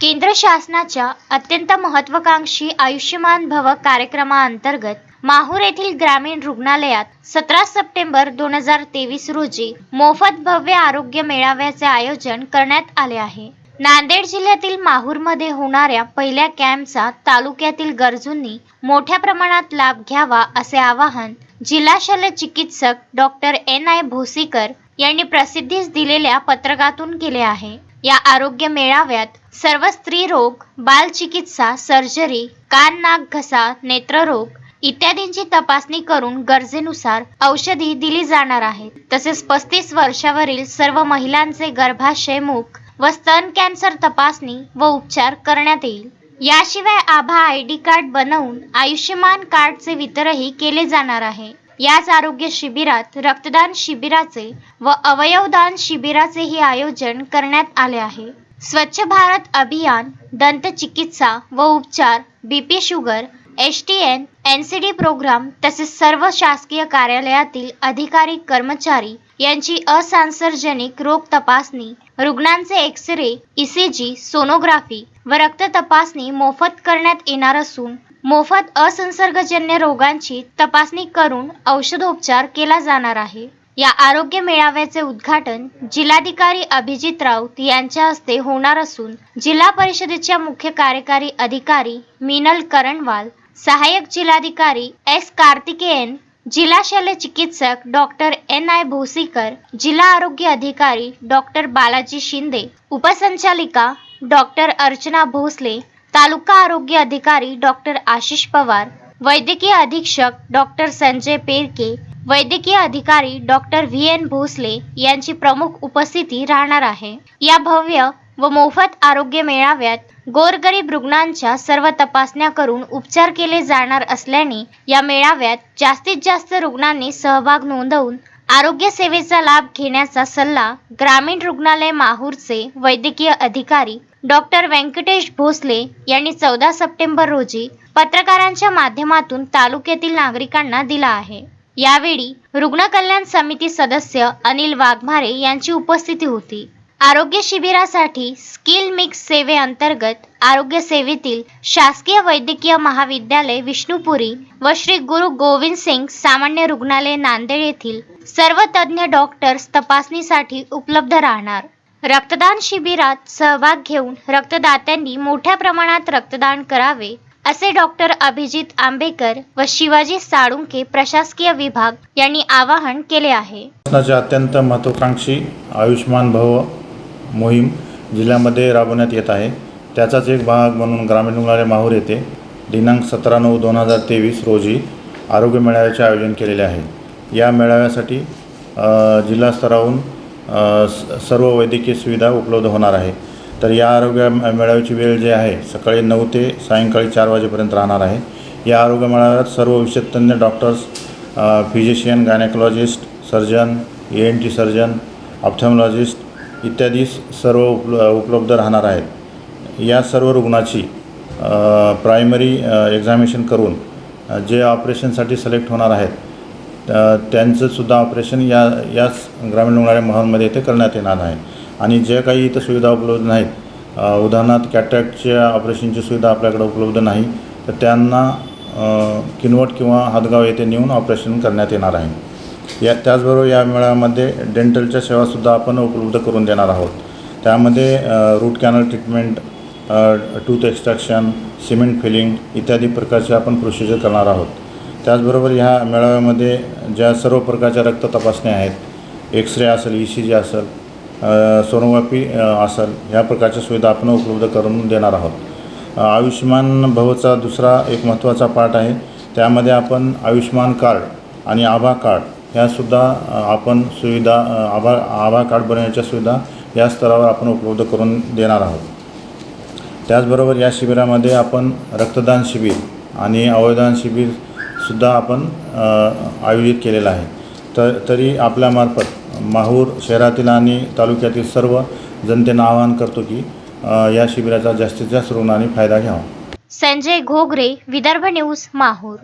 केंद्र शासनाच्या अत्यंत महत्त्वाकांक्षी आयुष्यमान भव कार्यक्रमाअंतर्गत माहूर येथील ग्रामीण रुग्णालयात सतरा सप्टेंबर दोन हजार तेवीस रोजी मोफत भव्य आरोग्य मेळाव्याचे आयोजन करण्यात आले आहे. नांदेड जिल्ह्यातील माहूरमध्ये होणाऱ्या पहिल्या कॅम्पचा तालुक्यातील गरजूंनी मोठ्या प्रमाणात लाभ घ्यावा असे आवाहन जिल्हा शल्य चिकित्सक डॉक्टर एन आय भोसीकर यांनी प्रसिद्धीस दिलेल्या पत्रकातून केले आहे. या आरोग्य मेळाव्यात सर्व स्त्री रोग बालचिकित्सा सर्जरी कान नाक घसा नेत्ररोग इत्यादींची तपासणी करून गरजेनुसार औषधी दिली जाणार आहेत. तसेच पस्तीस वर्षावरील सर्व महिलांचे गर्भाशय मुख व स्तन कॅन्सर तपासणी व उपचार करण्यात येईल. याशिवाय आभा आय डी कार्ड बनवून आयुष्यमान कार्डचे वितरही केले जाणार आहे. याच आरोग्य शिबिरात रक्तदान शिबिराचे व अवयवदान शिबिराचेही आयोजन करण्यात आले आहे. स्वच्छ भारत अभियान दंत चिकित्सा व उपचार BP sugar S T N N C D programme तसेच सर्व शासकीय कार्यालयातील अधिकारी कर्मचारी यांची असंसर्जनिक रोग तपासणी रुग्णांचे एक्स रे जी सोनोग्राफी व रक्त तपासणी मोफत करण्यात येणार असून मोफत असंसर्गजन्य रोगांची तपासणी करून औषधोपचार केला जाणार आहे. या आरोग्य मेळाव्याचे उद्घाटन जिल्हाधिकारी अभिजित राऊत यांच्या हस्ते होणार असून जिल्हा परिषदेच्या मुख्य कार्यकारी अधिकारी मिनल करणवाल सहाय्यक जिल्हाधिकारी एस कार्तिकेयन जिल्हा शल्य चिकित्सक डॉक्टर एन आय भोसीकर जिल्हा आरोग्य अधिकारी डॉक्टर बालाजी शिंदे उपसंचालिका डॉक्टर अर्चना भोसले तालुका आरोग्य अधिकारी डॉक्टर आशिष पवार वैद्यकीय अधीक्षक डॉक्टर संजय पेरके वैद्यकीय अधिकारी डॉक्टर व्ही एन भोसले यांची प्रमुख उपस्थिती राहणार आहे. या भव्य व मोफत आरोग्य मेळाव्यात गोरगरीब रुग्णांच्या सर्व तपासण्या करून उपचार केले जाणार असल्याने या मेळाव्यात जास्तीत जास्त रुग्णांनी सहभाग नोंदवून आरोग्य सेवेचा लाभ घेण्याचा सल्ला ग्रामीण रुग्णालय माहूरचे वैद्यकीय अधिकारी डॉक्टर व्यंकटेश भोसले यांनी चौदा सप्टेंबर रोजी पत्रकारांच्या माध्यमातून तालुक्यातील नागरिकांना दिला आहे. यावेळी रुग्ण कल्याण समिती सदस्य अनिल वाघमारे यांची उपस्थिती होती. आरोग्य शिबिरासाठी स्किल मिक्स सेवेअंतर्गत आरोग्य सेवेतील शासकीय वैद्यकीय महाविद्यालय विष्णुपुरी व श्री गुरु गोविंद सिंग सामान्य रुग्णालय नांदेड येथील सर्व तज्ज्ञ डॉक्टर्स तपासणीसाठी उपलब्ध राहणार. रक्तदान शिबिरात सहभाग घेऊन रक्तदात्यांनी मोठ्या प्रमाणात रक्तदान करावे असे डॉक्टर अभिजित आंबेकर व शिवाजी साळुंके प्रशासकीय विभाग यांनी आवाहन केले आहे. अत्यंत महत्वाकांक्षी आयुष्यमान भव मोहीम जिल्ह्यामध्ये राबवण्यात येत आहे. त्याचाच एक भाग म्हणून ग्रामीण रुग्णालय माहूर येथे दिनांक सतरा नऊ दोन हजार तेवीस रोजी आरोग्य मेळाव्याचे आयोजन केलेले आहे. या मेळाव्यासाठी अ, जिल्हा स्तरावरून स- सर्व वैद्यकीय सुविधा उपलब्ध होणार आहे. तर या आरोग्य मेळाव्याची वेळ जी आहे सकाळी नऊ ते सायंकाळी चार वाजेपर्यंत राहणार आहे. या आरोग्य मेळाव्यात सर्व विषयतज्ञ doctors physician gynaecologist surgeon E N T surgeon ophthalmologist इत्यादी सर्व उपल उपलब्ध राहणार आहेत. या सर्व रुग्णाची प्रायमरी एक्झामिनेशन करून जे ऑपरेशनसाठी सिलेक्ट होणार आहेत त्यांचंसुद्धा ऑपरेशन या याच ग्रामीण रुग्णालय मोहनमध्ये इथे करण्यात येणार आहे. आणि जे काही इथं सुविधा उपलब्ध नाहीत उदाहरणार्थ कॅटॅक्टच्या ऑपरेशनची सुविधा आपल्याकडे उपलब्ध नाही तर त्यांना किनवट किंवा हातगाव येथे नेऊन ऑपरेशन करण्यात येणार आहे. या त्याचबरोबर या मेळाव्यामध्ये डेंटलच्या सेवासुद्धा आपण उपलब्ध करून देणार आहोत. त्यामध्ये root canal treatment tooth extraction cement filling इत्यादी प्रकारचे आपण प्रोसिजर करणार आहोत. त्याचबरोबर ह्या मेळाव्यामध्ये ज्या सर्व प्रकारच्या रक्त तपासण्या आहेत एक्सरे असेल ई सी जी असेल सोनोग्राफी असेल ह्या प्रकारच्या सुविधा आपण उपलब्ध करून देणार आहोत. आयुष्यमान भवचा दुसरा एक महत्त्वाचा पार्ट आहे. त्यामध्ये आपण आयुष्यमान कार्ड आणि आभा कार्ड यासुद्धा आपण सुविधा आभार आभा कार्ड बनवण्याच्या सुविधा या स्तरावर आपण उपलब्ध करून देणार आहोत. त्याचबरोबर या शिबिरामध्ये आपण रक्तदान शिबिर आणि अवयदान शिबिरसुद्धा आपण आयोजित केलेलं आहे. तर तरी आपल्यामार्फत माहूर शहरातील आणि तालुक्यातील सर्व जनतेनं आवाहन करतो की या शिबिराचा जास्तीत जास्त रुग्णांनी फायदा घ्यावा. संजय घोगरे विदर्भ न्यूज माहूर.